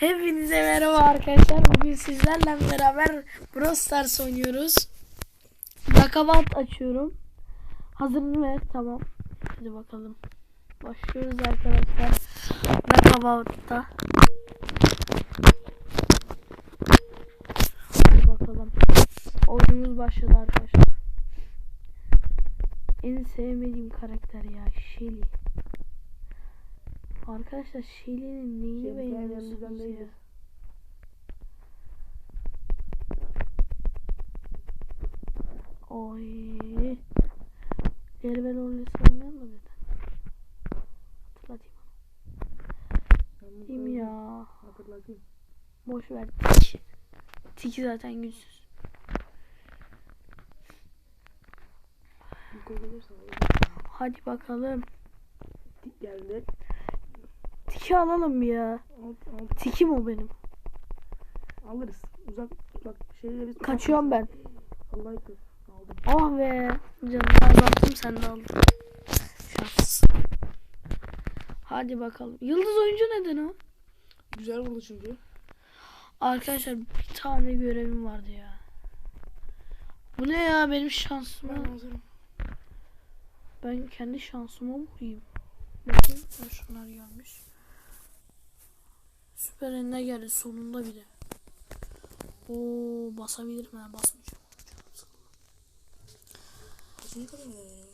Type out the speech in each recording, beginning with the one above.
Hepinize merhaba arkadaşlar. Bugün sizlerle beraber Brawl Stars oynuyoruz. Nakavat açıyorum. Hazır mı? Tamam. Hadi bakalım. Başlıyoruz arkadaşlar. Nakavat'ta. Hadi bakalım. Oyunumuz başladı arkadaşlar. En sevmediğim karakter ya Shelly. Arkadaşlar Shelly'nin neyini Shelly beğeniyorsunuz ya? Oy. Geri ben onu sevmeyen mi dedi? Hatırlatayım onu. Mi ya? Hatırlatayım. Boş ver. Tik. Tiki zaten güçsüz. Hadi bakalım. Tik geldi. Tiki alalım ya. Al, al, Tikim o benim. alırız. Uzak bak şeyleri biz Kaçıyorum ben. Allah ekber. Aldım. Oh be. Canım azalttım sen de aldın. Şans. Hadi bakalım. Yıldız oyuncu neden o? Güzel vurdu çünkü. Arkadaşlar bir tane görevim vardı ya. Bu ne ya benim şansıma? Ben hazırım. Ben kendi şansıma vurayım. Bakayım şunlar gelmiş. Süper ender geldi sonunda bile. Oo basabilirim ha basmayacağım.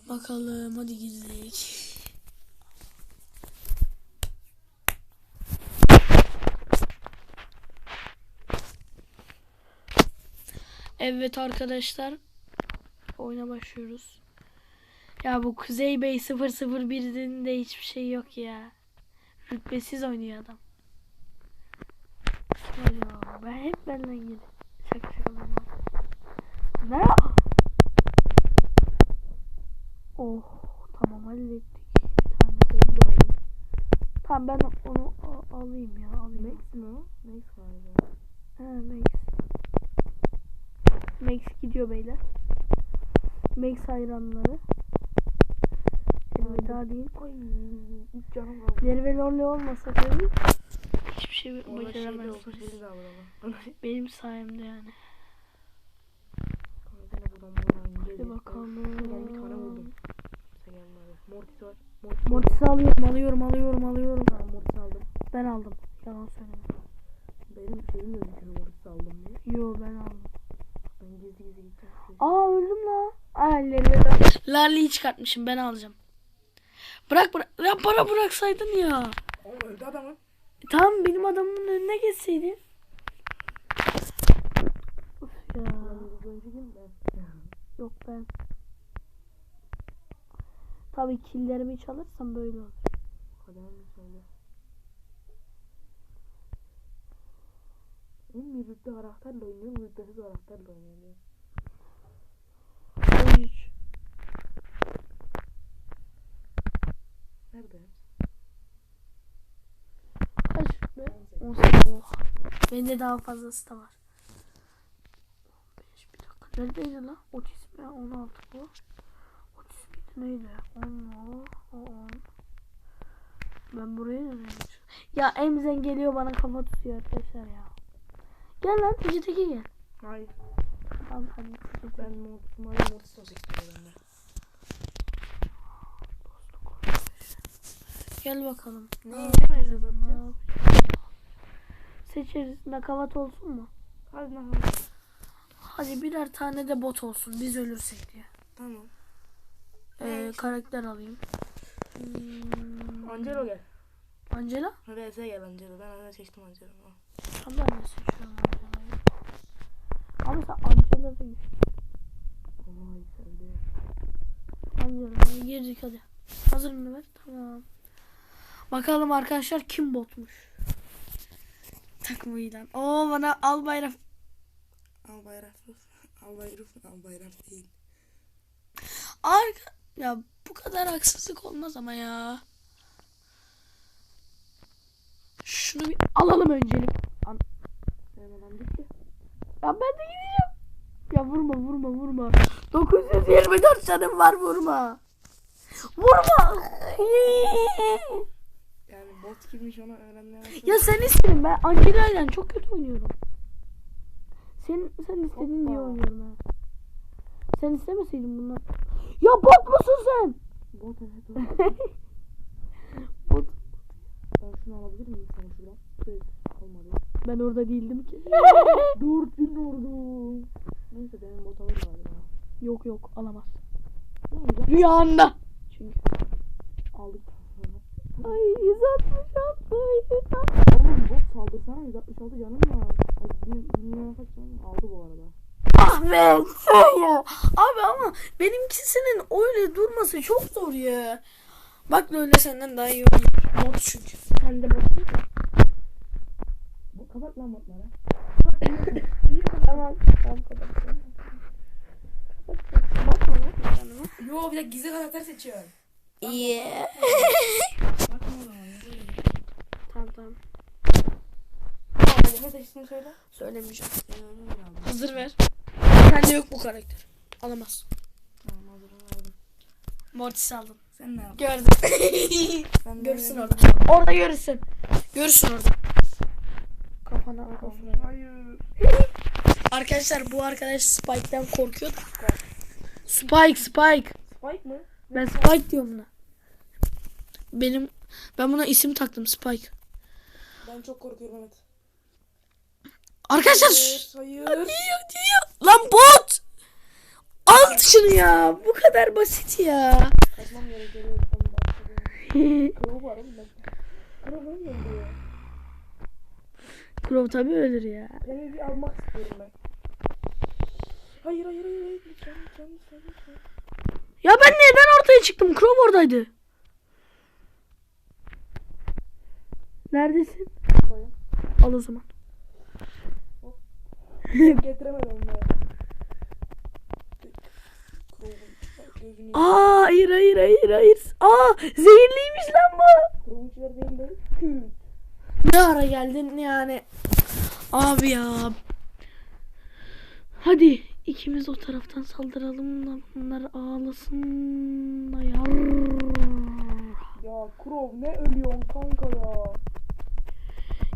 Bakalım hadi girdik. Evet arkadaşlar. Oyuna başlıyoruz. Ya bu Kuzey Bey 001'in de hiçbir şey yok ya. Rütbesiz oynuyor adam. Ben hep benden geri. Şaka şaka. Ne? Oh tamam hallettik. Bir tane Onu da aldım. Tamam ben onu alayım ya alayım. Max mi o? Max galiba. Ha, Max. Max gidiyor beyler. Max hayranları. Elveda değil. Ay, canım kaldı. Leri ve Lolly olmasa tabii hiçbir şey Ona şeyde başaramaz. olsa beni de alır ama. Benim sayemde yani. Buradan buradan Hadi bakalım. Şuradan bir tane gelmedi. Mortis var. Mortis. Alıyorum alıyorum alıyorum alıyorum. Tamam Mortis aldım. Ben aldım. Yalan söyleme. Benim de gözüküyor Mortis aldım diye. Yo ben aldım. Ben gizli gizli gittim. Aa öldüm la. Lolly. Lali'yi çıkartmışım ben alacağım. Bırak bırak. Ya bana bıraksaydın ya. Oğlum öldü adamı. Tamam benim adamın önüne geçseydin. Uf ya. Yok ben. Tabii killerimi çalırsam böyle olur. Kadar mı söyle? En bir rütbe karakterle oynuyor, rütbesiz karakterle oynuyor. 13. Nerede? Kaç be? 18. Oha. Bende daha fazlası da var. 15 bir dakika. Neredeydi lan? Otizm ya 16 bu. Otizm neydi? 10 o. O 10. Ben buraya geçiyorum? Ya Emzen geliyor bana kafa tutuyor arkadaşlar ya. Gel lan teki gel. Hayır. Tamam hadi. Ben Mortis olacak istiyorum bende. Gel bakalım. Ne? Ne ne yapacağız? Seçeriz. Nakavat olsun mu? Hadi lan. Hadi birer tane de bot olsun. Biz ölürsek diye. Tamam. Ee, Evet. karakter alayım. Hmm, Angelo gel. Angela? VS gel Angelo. Ben Angelo seçtim Angelo'yu. Tamam ben de seçiyorum Angela'yı. Ama sen Angela da güçlü. Vay sevdi. Angela'ya girdik hadi. Hazır mı Mehmet? Tamam. Bakalım arkadaşlar kim botmuş. Takımıyla. Oo bana al bayrak. Al bayrak. Al bayrak. Al bayrak değil. Arka... Ya bu kadar haksızlık olmaz ama ya. Şunu bir alalım öncelik. An- Benim adam gitti. ya ben de gideceğim. Ya vurma vurma vurma. 924 canım var vurma. Vurma. Bot kimmiş onu öğrenmeye. Ya sen istedin ben Angela'yla çok kötü oynuyorum. Sen sen istedin diye Hoppa. oynuyorum ha. Sen istemeseydin bunlar. Ya bot musun sen? Bot evet bot. Ben şunu alabilir miyim sana şuradan? Evet. Olmadı. Ben orada değildim ki. Dört bin ordu. Neyse benim bot alır galiba. yok yok alamaz. Rüyanda. Çünkü. Aldık. Ay 166 Oğlum bot saldırsana 166 canım var. Ay bin, kaç canım aldı bu arada. Ahmet sen ya. Abi ama benimkisinin öyle durması çok zor ya. Bak böyle senden daha iyi oynuyor. Bot çünkü. Sen de bot. Bu kapat lan botları. Tamam. Tamam lan canıma. Yo bir de gizli karakter seçiyorum. Zaman. tamam tamam. Ne söyle. Söylemeyeceğim. Hazır ver. Sende yok bu karakter. Alamaz. Tamam hazır aldım. Mortis aldım. Sen ne yaptın? Gördüm. De görürsün orada. Orada görürsün. Görürsün orada. Kafana kafana. Hayır. Arkadaşlar bu arkadaş Spike'den korkuyor da. Spike Spike. Spike mı? Ben Spike diyorum buna. Benim ben buna isim taktım Spike. Ben çok korkuyorum evet. Arkadaşlar Hayır. Hadi hadi ya. Lan bot. Al şunu ya. Bu kadar basit ya. Gerekiyor. Var oğlum. Crow tabi ölür ya. Beni bir almak istiyorum ben. Hayır hayır hayır. hayır. Lütfen lütfen lütfen lütfen. Ya ben neden ortaya çıktım? Crow oradaydı. Neredesin? Buradayım. Al o zaman. Getiremedim. Gözünü. Aa hayır hayır hayır hayır. Aa zehirliymiş lan bu. Kü. Ne ara geldin yani? Abi ya. Hadi ikimiz o taraftan saldıralım da bunlar ağlasın da yar. Ya Krov ne ölüyorsun kanka ya.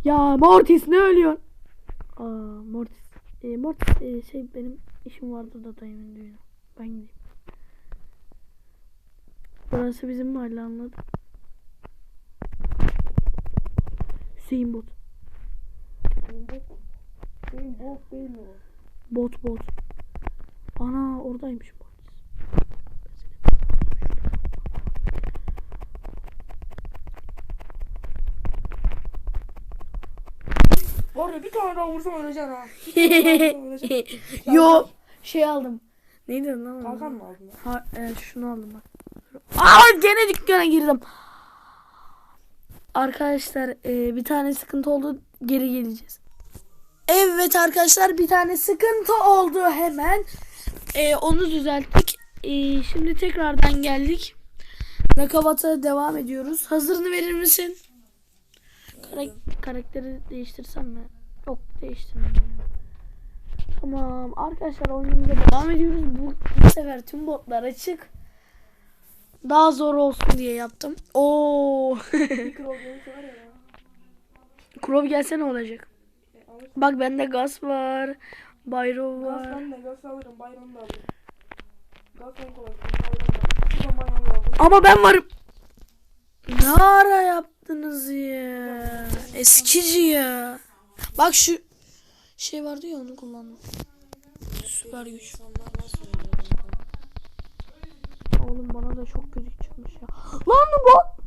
Ya Mortis ne ölüyorsun? Aa Mortis. E, Mortis e, şey benim işim vardı da dayımın düğünü. Ben gideyim. Burası bizim mahalle anladın. Hüseyin bot. Bot. Senin bot değil mi o? Bot bot. Ana oradaymış Mortis. Bu arada bir tane daha vursam öleceksin ha. Yo şey aldım. Neydi lan? Kalkan mı aldın? ya? Ha, evet şunu aldım bak. Aa gene dükkana girdim. Arkadaşlar e, bir tane sıkıntı oldu. Geri geleceğiz. Evet arkadaşlar bir tane sıkıntı oldu hemen. E, onu düzelttik. E, şimdi tekrardan geldik. Nakavata devam ediyoruz. Hazırını verir misin? Karak- karakteri değiştirsem mi? Yok değiştirmeyeyim. ya. Tamam arkadaşlar oyunumuza devam ediyoruz. Bu, bu sefer tüm botlar açık. Daha zor olsun diye yaptım. Oo. Krov gelse ne olacak? Bak bende gaz var. Bayro Gaz var. ben de gaz alırım. Bayramı da alırım. Gaz en kolay. Bayram da. Şuradan bayramı da aldım. Ama ben varım. Ne ara yaptınız ya? Eskici ya. Bak şu şey vardı ya onu kullandım. Süper güç. Oğlum bana da çok kötü çıkmış ya. Lan bu.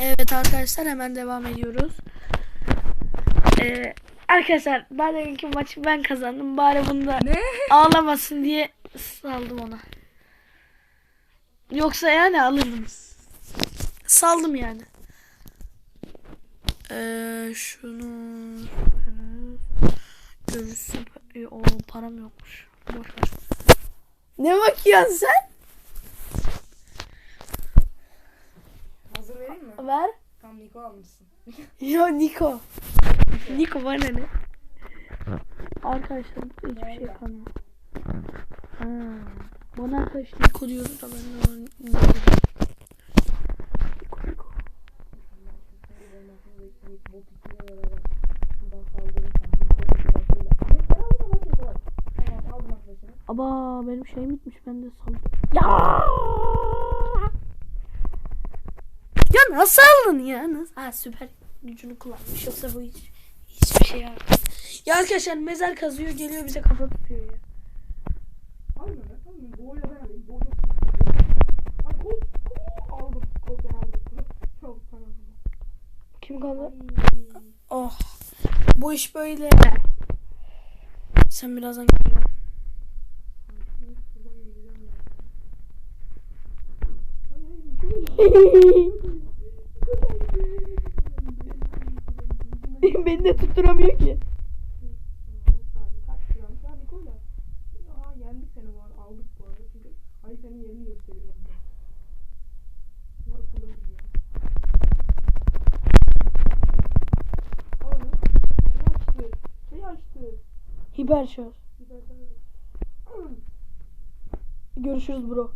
Evet arkadaşlar hemen devam ediyoruz. Ee, arkadaşlar daha deminki maçı ben kazandım. Bari bunda ağlamasın diye saldım ona. Yoksa yani alırdım. Saldım yani. Ee, şunu görürsün. Ee, O param yokmuş. Boş ver. Ne bakıyorsun sen? Hazır vereyim mi? Ver. Tam Niko almışsın. Yo Niko. Niko bana ne? Arkadaşlar hiçbir şey kalmadı. Ha. Bana arkadaş Niko diyordu da ben de arkadaşını. Aba benim şeyim bitmiş ben de saldım. Ya! Ya nasıl aldın ya? Nasıl? Ha süper gücünü kullanmış yoksa bu hiç hiçbir şey yapmıyor. Ya arkadaşlar mezar kazıyor geliyor bize kafa tutuyor ya. Ben ben alayım. Kol. Kol aldım. Kol. Çok. Kim kaldı? Oh. Bu iş böyle. Sen birazdan gel. Beni de tutturamıyor ki. Kaç gram? Ya Nikola. Aa yendik seni bu arada. Aldık bu arada. Çünkü ay senin yerini gösteriyor bende. Bak burada gidiyor. Al onu. Şey açtı. Şey açtı. Hiper şarj. Bir dakika. Görüşürüz bro.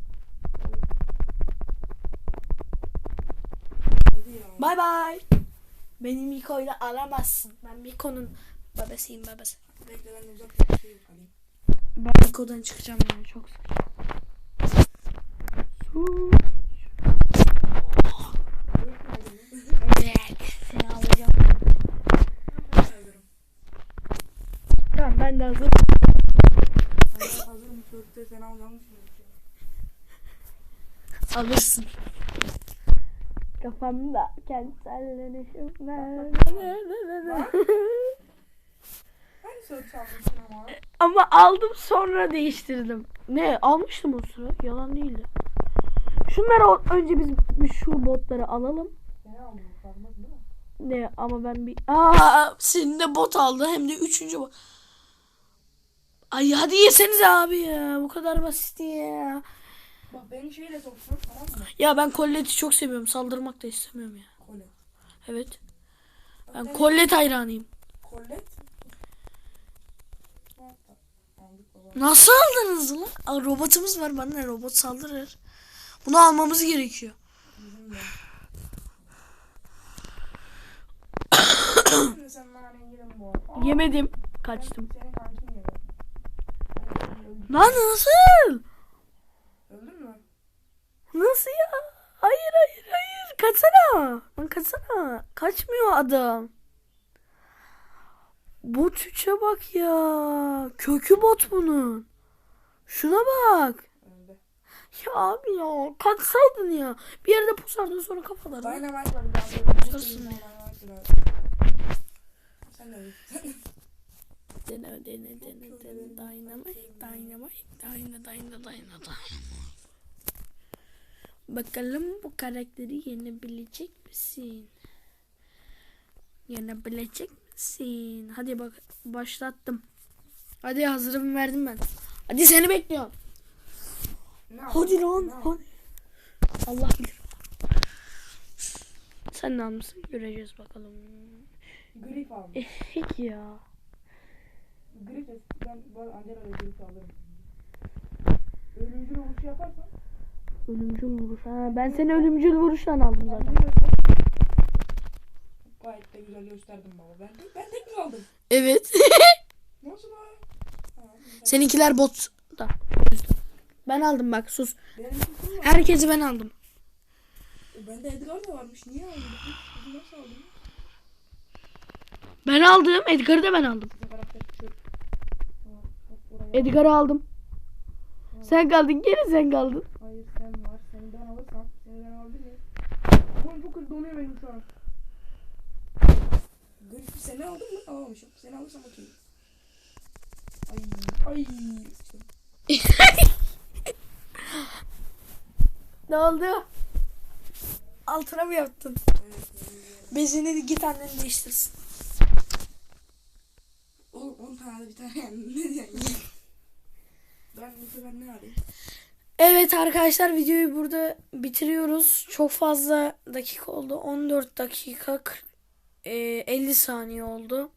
Bay bay. Beni Miko'yla alamazsın. Ben Miko'nun babasıyım babası. Bekle ben uzak bir şey alayım. Ben Miko'dan çıkacağım yani çok sıkıntı. Su. Dört tane mi? Evet. Seni alacağım. Ben sayıyorum. Tamam ben de hazır. Ben hazırım. Sözde sen alacağını düşünüyorum. Alırsın. Kafamda çalmışsın ama. Aldım sonra değiştirdim. Ne almıştım o sıra. Yalan değildi. Şunları önce biz şu botları alalım. Ne ama ben bir... Aa senin de bot aldı hem de üçüncü bot. Ay hadi yesenize abi ya. Bu kadar basit ya. Bak beni şeyle soksun tamam mı? Ya ben kolleti çok seviyorum. Saldırmak da istemiyorum ya. Kolet. Evet. Ben kollet hayranıyım. Kollet. Nasıl aldınız lan? Aa, robotumuz var bana ne robot saldırır. Bunu almamız gerekiyor. Bizim de. Şimdi sen bana rengilim bu arada. Aa, Yemedim. Kaçtım. Lan nasıl? Öldün mü? Nasıl ya? Hayır hayır hayır. Kaçsana. Lan kaçsana. Kaçmıyor adam. Bot 3'e bak ya. Kökü bot bunun. Şuna bak. Öldü. Ya abi ya. Kaçsaydın ya. Bir yerde pusardın sonra kafalarına. Dynamite var var. Sen de. Dene dene dene dene. Dynamite. Dynamite. Dyna dyna dyna dyna. Bakalım bu karakteri yenebilecek misin? Yenebilecek misin? Hadi bak başlattım. Hadi hazırım verdim ben. Hadi seni bekliyorum. Ne Hadi lan yaptın? hadi. Allah bilir. Sen ne almışsın? Göreceğiz bakalım. Grif aldım. Eşek ya. Grif ben bu arada Angela'da grif alırım. Ölümcül vuruşu yaparsan Ölümcül vuruş. Ha, ben seni ölümcül vuruştan aldım zaten. Angela. Gayet de güzel gösterdim baba. Ben tek, ben tek mi aldım? Evet. Nasıl güzel. Seninkiler bot da. Ben aldım bak sus. Benim suçum var. Herkesi ben aldım. E, Bende Edgar da varmış. Niye aldın? Nasıl aldın? Ben aldım. Edgar'ı da ben aldım. Edgar'ı aldım. Sen kaldın. Geri sen kaldın. Hayır sen var. Seni ben alırsam. Seni ben alabilir miyim? Oğlum çok hızlı donuyor benim şu an. Griff'i seni aldın mı? Alamamışım. Seni alırsam okey. Ay ay. Ne oldu? Altına mı yaptın? Bezini git annen değiştirsin. Oğlum 10 tane bir tane ne diyorsun? Evet arkadaşlar videoyu burada bitiriyoruz. Çok fazla dakika oldu. 14 dakika 40, e, 50 saniye oldu.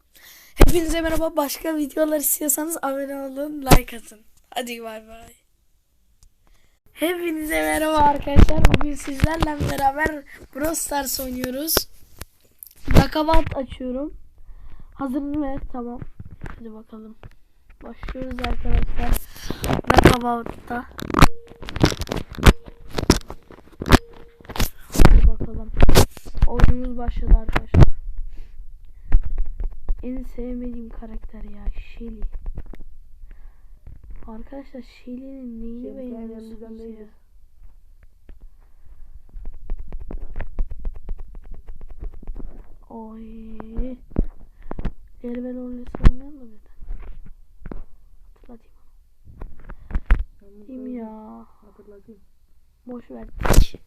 Hepinize merhaba. Başka videolar istiyorsanız abone olun, like atın. Hadi bay bay. Hepinize merhaba arkadaşlar. Bugün sizlerle beraber Brawl Stars oynuyoruz. Nakavat açıyorum. Hazır mı? Tamam. Hadi bakalım. Başlıyoruz arkadaşlar. Nakavat'ta. Hadi bakalım. Oyunumuz başladı arkadaşlar. En sevmediğim karakter ya Shelly. Arkadaşlar Shelly'nin neyini sen beğeniyorsunuz ya? Oy. Elbel oynasam da bir Hatırlatayım. Kim ya? Hatırlatayım. Boş ver. Tik.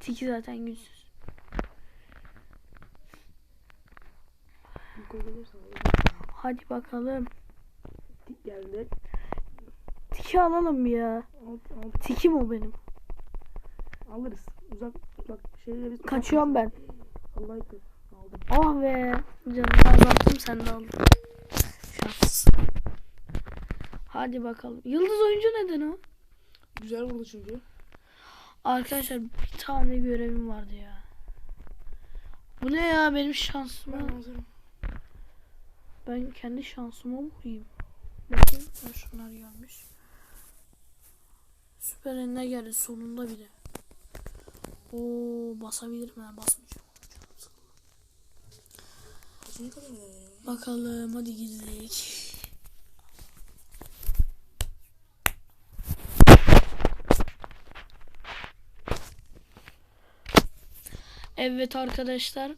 Tiki zaten güçsüz. Hadi bakalım. Tik geldi. Tiki alalım ya. Alt, alt, Tikim o benim. alırız. Uzak bak şeyleri uzak Kaçıyorum ben. mısın? Allah be. Canım azalttım sen de aldın. Şans. Hadi bakalım. Yıldız oyuncu neden o? Güzel vurdu çünkü. Arkadaşlar bir tane görevim vardı ya. Bu ne ya benim şansıma? Ben hazırım. Ben kendi şansıma vurayım. Bakayım şunlar gelmiş. Süper enine geldi sonunda bile. Oo basabilirim ben basmayacağım. Bakalım hadi girdik. Evet arkadaşlar.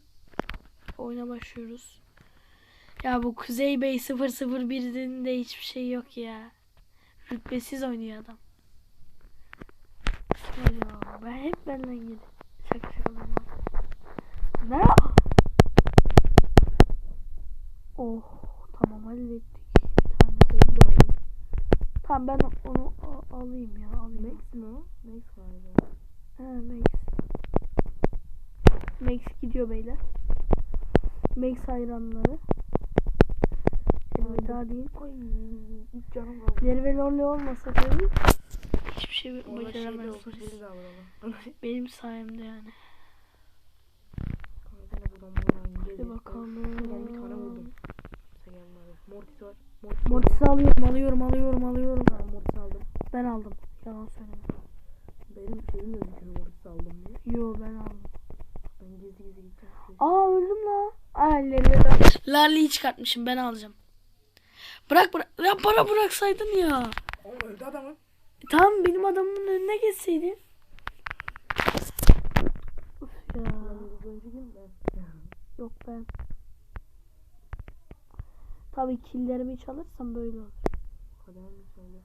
Oyuna başlıyoruz. Ya bu Kuzey Bey 001'in de hiçbir şey yok ya. Rütbesiz oynuyor adam. Acaba? Ben hep benden geliyor. Şaka şaka. Ne? Oh tamam hallettik. Bir tane da aldım. Tamam ben onu alayım ya alayım. Max mi o? Max galiba. Ha, Max. Max gidiyor beyler. Max hayranları. Elveda değil. Üç canım kaldı. Leri ve Lolly olmasa tabii hiçbir şey Ona şeyde başaramaz. olsun, biri de alalım. Benim sayemde yani. Hadi bakalım. Şuradan bir tane gelmedi. Mortis var. Mortis Mortis'i alıyorum alıyorum alıyorum alıyorum. Tamam Mortis aldım. Ben aldım. Yalan söyleme. Benim şeyim gözüküyor Mortis aldım diye. Yo ben aldım. Ben gizli gizli gittim. Aa öldüm la. Aa Leri ve Lolly. Lolly'yi çıkartmışım ben alacağım. Bırak bırak. Ya bana bıraksaydın ya. Oğlum öldü adamı. Tamam benim adamın önüne geçseydin. Uf ya. Yok ben. Tabii killerimi çalırsam böyle olur. Kadar mı söyle?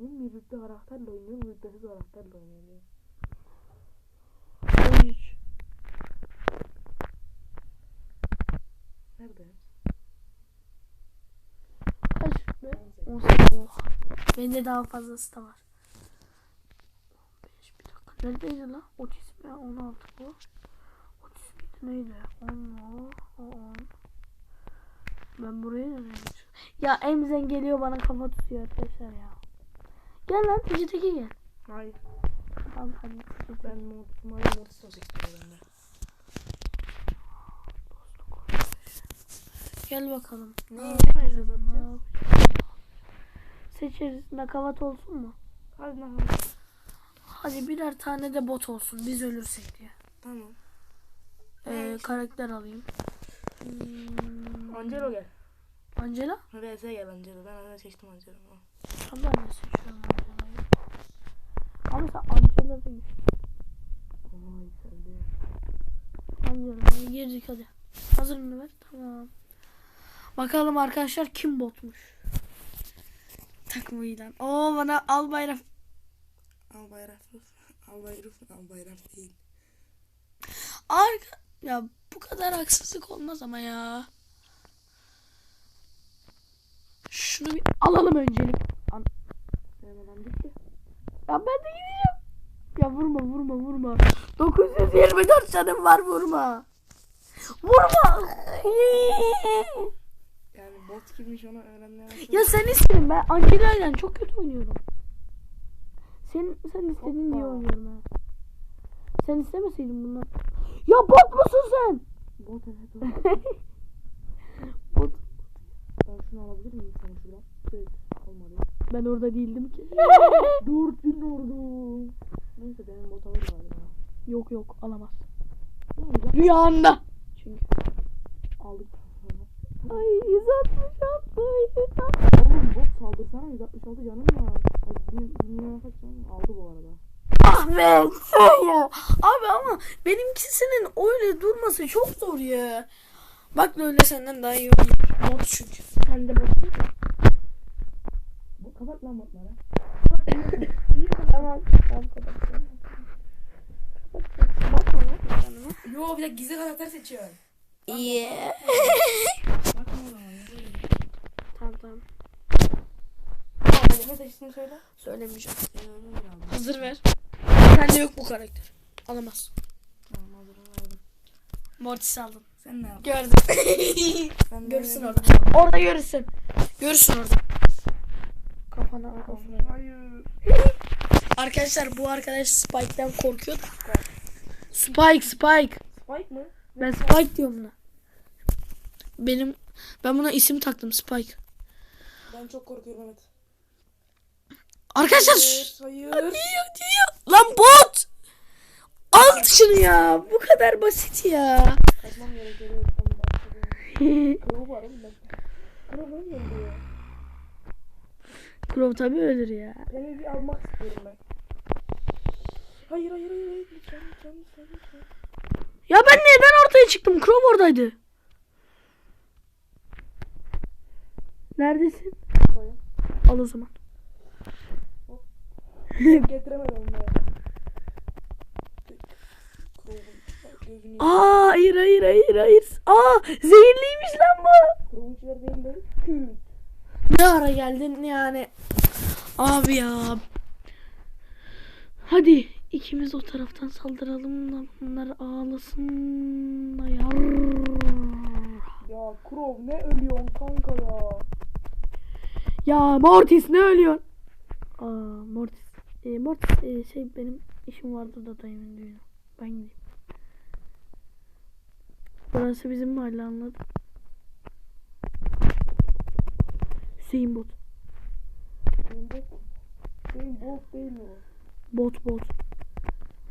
En bir rütbe karakterle oynuyor, rütbesiz karakterle oynuyor. Nerede? Kaç be? 18. Oha. Bende daha fazlası da var. 15 bir dakika. Neredeydi lan? Otizm ya 16 bu. Otizm neydi? 10 o. O 10. Ben buraya nereye? Ya Emzen geliyor bana kafa tutuyor arkadaşlar ya. Gel lan teki gel. Hayır. Tamam hadi teki teki. Ben Mortis, Mario Mortis olacak istiyorum bende. Gel bakalım. Ne Aa, yemeyeceğiz ne yapacağız? Seçeriz. Nakavat olsun mu? Hadi lan. Hadi birer tane de bot olsun. Biz ölürsek diye. Tamam. Ee, karakter alayım. Hmm, Angelo gel. Angela? VS gel Angelo. Ben Angelo seçtim Angelo'yu. Tamam ben de seçiyorum Angela'yı. Ama sen Angela sevdi. Angela'ya girdik hadi. Hazır mı Mehmet? Tamam. Bakalım arkadaşlar kim botmuş. Takımıyla. Oo bana al bayrak. Al bayrak. Al bayrak. Al bayrak değil. Arka... Ya bu kadar haksızlık olmaz ama ya. Şunu bir alalım öncelik. An- Benim adam bitti. ya ben de gideceğim. Ya vurma vurma vurma. 924 canım var vurma. Vurma. Yani Bot kimmiş onu öğrenmeye. Ya sen istedin ben Angela'yla çok kötü oynuyorum. Sen sen istedin diye Hoppa. oynuyorum ha. Sen istemeseydin bunlar. Ya bot musun sen? Bot evet. Bot. Ben şunu alabilir miyim sana şuradan? Evet. Olmadı. Ben orada değildim ki. Dört bin ordu. Neyse benim bot alır galiba. yok yok alamaz. Rüyanda. Çünkü. Aldık. Ay 166 166. Oğlum bot saldırsana 166 canım var. Ay bin, bin kaç canım aldı bu arada. Ahmet ya. Abi ama benimkisinin öyle durması çok zor ya. Bak böyle senden daha iyi oynuyor. Bot çünkü. Sen de bot. Bu kapat lan botları. Tamam. Tamam. Bakma lan canıma. Yo bir de gizli karakter seçiyor. Yeah. Tamam ne seçtiğini söyle. Söylemeyeceğim. Aldım. Hazır ver. Sende yok bu karakter. Alamaz. Tamam hazırım verdim. Mortis aldım. Sen ne yaptın? Gördüm. Ben de görürsün orada. Orada görürsün. Görürsün orada. Kafana kafana. Hayır. Arkadaşlar bu arkadaş Spike'den korkuyor da. Spike Spike. Spike mı? Ben Spike diyorum buna. Benim ben buna isim taktım Spike. Ben çok korkuyorum evet. Arkadaşlar Hayır. Hadi hadi ya. Lan bot. Al şunu ya. Bu kadar basit ya. Kaçmam gerekiyor. Tam başladım. Kırığı var oğlum ben. Kırığı böyle oluyor. Crow tabi ölür ya. Beni bir almak istiyorum ben. Hayır hayır hayır hayır. Lütfen lütfen lütfen lütfen. Ya ben neden ortaya çıktım? Crow oradaydı. Neredesin? Al o zaman. Getiremedim. Gözünü. Aa hayır hayır hayır hayır. Aa zehirliymiş lan bu. Ne ara geldin yani? Abi ya. Hadi ikimiz o taraftan saldıralım da bunlar ağlasın da yar. Ya Krov ne ölüyorsun kanka ya. Ya Mortis ne ölüyorsun? Aa Mortis. E, Mortis e, şey benim işim vardı da dayımın düğünü. Ben gideyim. Burası bizim mahalle anladın. Hüseyin bot. Benim bot. Benim bot değil mi o? Bot bot.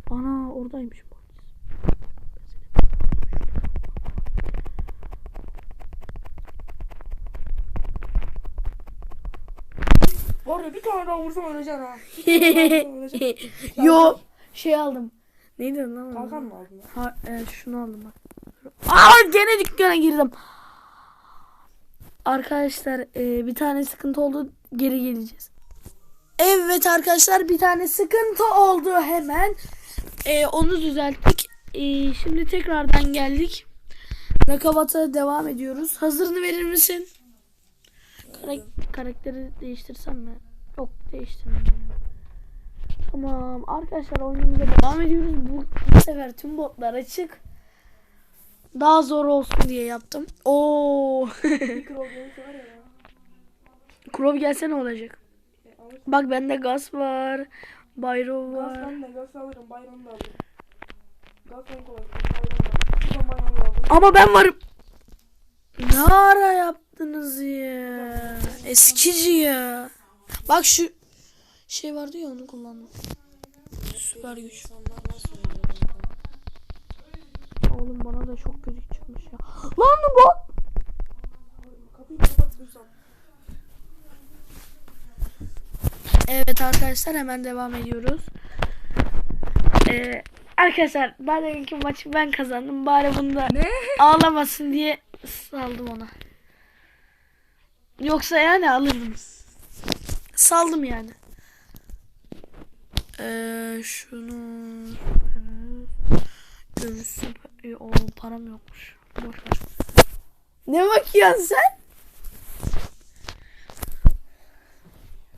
Ana oradaymış Var ya bir tane daha vursam öleceksin ha. Yo şey aldım. Neydi lan? Kalkan mı aldın? Ha, evet şunu aldım bak. Aa gene dükkana girdim. Arkadaşlar e, bir tane sıkıntı oldu. Geri geleceğiz. Evet arkadaşlar bir tane sıkıntı oldu hemen. E, onu düzelttik. E, şimdi tekrardan geldik. Nakavata devam ediyoruz. Hazırını verir misin? Karak- karakteri değiştirsem mi? Yok değiştirmeyeyim. ya. Tamam arkadaşlar oyunumuza devam ediyoruz. Bu, bu sefer tüm botlar açık. Daha zor olsun diye yaptım. Oo. Krov gelse ne olacak? Bak bende gaz var. Bayro Gaz var. ben de gaz alırım. Bayramı da alırım. Gaz en kolay. Da. Da. Ama ben varım. Ne ara yaptınız ya? Eskici ya. Bak şu şey vardı ya onu kullandım. Süper güç. Oğlum bana da çok kötü çıkmış ya. Lan bu. Evet arkadaşlar hemen devam ediyoruz. Ee, arkadaşlar daha deminki maçı ben kazandım. Bari bunda Ne? ağlamasın diye saldım ona. Yoksa yani alırdım. Saldım yani. Ee, şunu görürsün. Ee, O param yokmuş. Boş ver. Ne bakıyorsun sen?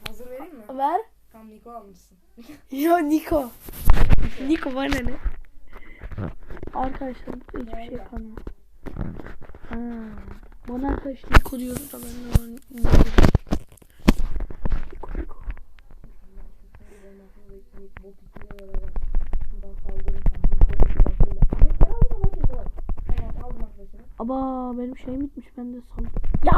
Hazır vereyim mi? Ver. Tam Niko almışsın. Yo Niko. Niko bana ne? Arkadaşlar hiçbir şey kalmadı. Ha. Bana arkadaş Niko diyordu da ben de var. Aba benim şeyim bitmiş ben de saldım. Ya!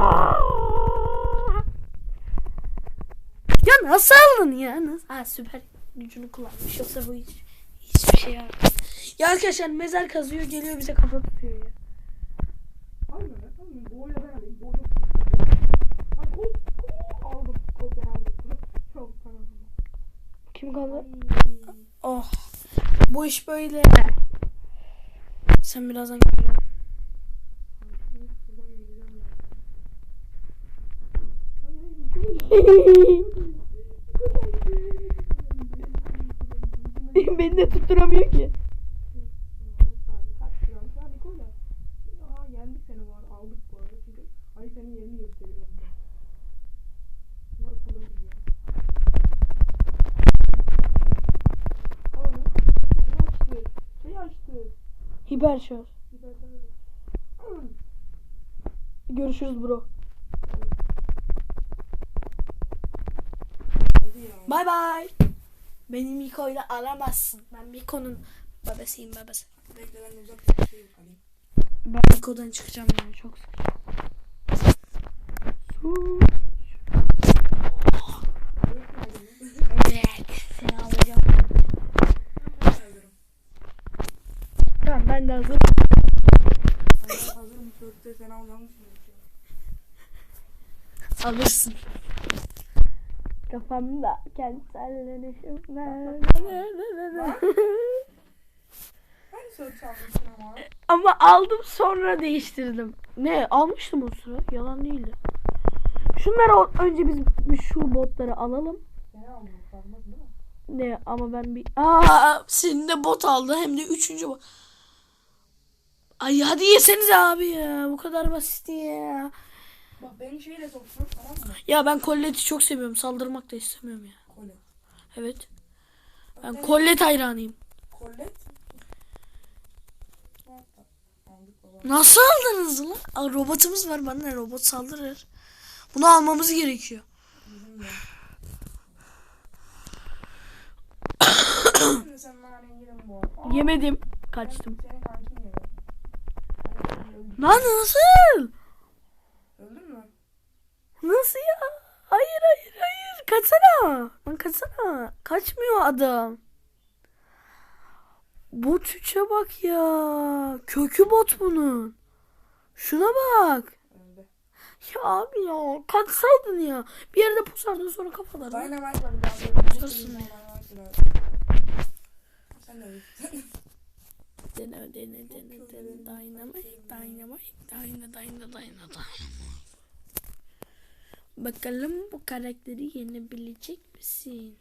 Ya nasıl aldın ya? Nasıl? Ha süper gücünü kullanmış yoksa bu hiç hiçbir şey yapmıyor. Ya arkadaşlar mezar kazıyor geliyor bize kafa tutuyor ya. Aynen ben aldım. Boğuyla ben alayım. Boğu çok sıkıntı. Ay kol. Kol aldım. Kol ben aldım. Çok tamam. Kim kaldı? Oh. Bu iş böyle. Sen birazdan gel. Buradan geleceğim ben. Ay, ay, Beni de tutturamıyor ki. Kaç gram? Ya bir koy da. Aa yendik seni var. Aldık bu arada. Çünkü ay senin yerini gösteriyor bende. Bunlar burada duruyor. Al onu. Şey açtı. Şey açtı. Hiper şarj. Bir dakika. Görüşürüz bro. Bay bay. Beni Miko'yla alamazsın. Ben Miko'nun babasıyım babası. Bekle ben uzak bir şey alayım. Ben Miko'dan çıkacağım yani çok sıkıntı. Su. Evet. Seni alacağım. Tamam ben de hazır. Hazırım sen alacağım Alırsın. Kafamda kentsellenişim. Hani söz çalmışsın ama. Ama aldım sonra değiştirdim. Ne almıştım o sıra. Yalan değildi. Şunları o- önce biz bir şu botları alalım. Seni aldım. Sarmaz değil mi? Ne ama ben bir... Aa senin de bot aldı hem de üçüncü bot. Ay hadi yesenize abi ya. Bu kadar basit ya. Bak beni şeyle soksun tamam mı? Ya ben kolleti çok seviyorum. Saldırmak da istemiyorum ya. Kolet. Evet. Ben kollet hayranıyım. Baba. Nasıl aldınız lan? Aa, robotumuz var bana ne robot saldırır. Bunu almamız gerekiyor. Bizim de. Şimdi sen bana rengilim bu. Aa, Yemedim. Kaçtım. Senin kankin yedi. Ay, öldün. Lan nasıl? Öldün mü? Nasıl ya? Hayır hayır hayır. Kaçsana. Lan kaçsana. Kaçmıyor adam. Bot 3'e bak ya. Kökü bot bunun. Şuna bak. Öldü. Ya abi ya. Kaçsaydın ya. Bir yerde pusardın sonra kafalarına. Dynamite var. Dynamite var. Sen de. Dene dene dene dene. Dynamite. Dynamite. Dyna dyna dyna dyna. Bakalım bu karakteri yenebilecek misin?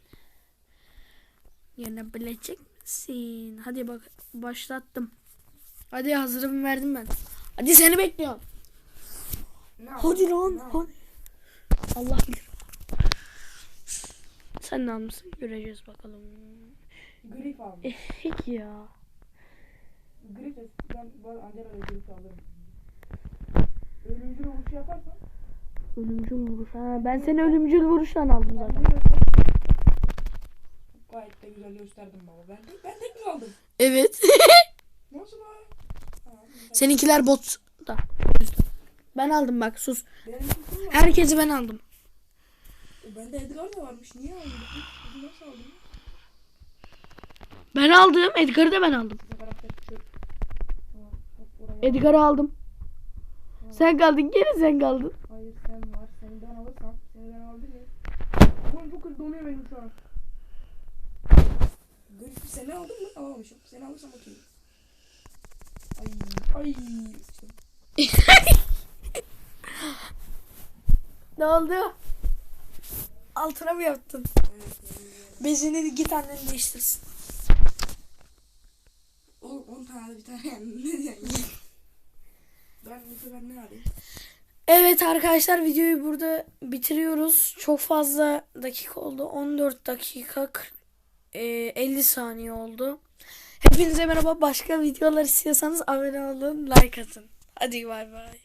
Yenebilecek misin? Hadi bak başlattım. Hadi hazırım verdim ben. Hadi seni bekliyorum. Ne Hadi lan Ne hadi. Allah bilir. Sen ne almışsın? Göreceğiz bakalım. Grif aldım. Ehik ya. Grif de ben bu arada Angela'da grif alırım. Ölümcül vuruşu yaparsan Ölümcül vuruş. Ha, ben seni ölümcül vuruştan aldım zaten. Gayet de güzel gösterdim baba. Ben tek, ben tek mi aldım? Evet. Nasıl lan? Tamam. Seninkiler bot da. Ben aldım bak sus. Benim var. Herkesi ben aldım. E, Bende Edgar da varmış. Niye aldın? Nasıl aldın? Ben aldım. Edgar'ı da ben aldım. Bu karakter çöp. Tamam. Hop oraya. Edgar'ı aldım. Sen kaldın geri sen kaldın. Hayır sen var. Seni ben alırsam. Seni ben alabilirim. Ulan çok hızlı donuyor benim şu an. Grif'i seni aldın mı? Alamamışım. Seni alırsam okey. Ay. Ay. Ne oldu? Altına mı yaptın? Bezini git annen değiştirsin. Oğlum 10 tane bir tane yani. Evet arkadaşlar videoyu burada bitiriyoruz. Çok fazla dakika oldu. 14 dakika 40, e, 50 saniye oldu. Hepinize merhaba. Başka videolar istiyorsanız abone olun, like atın. Hadi bay bay.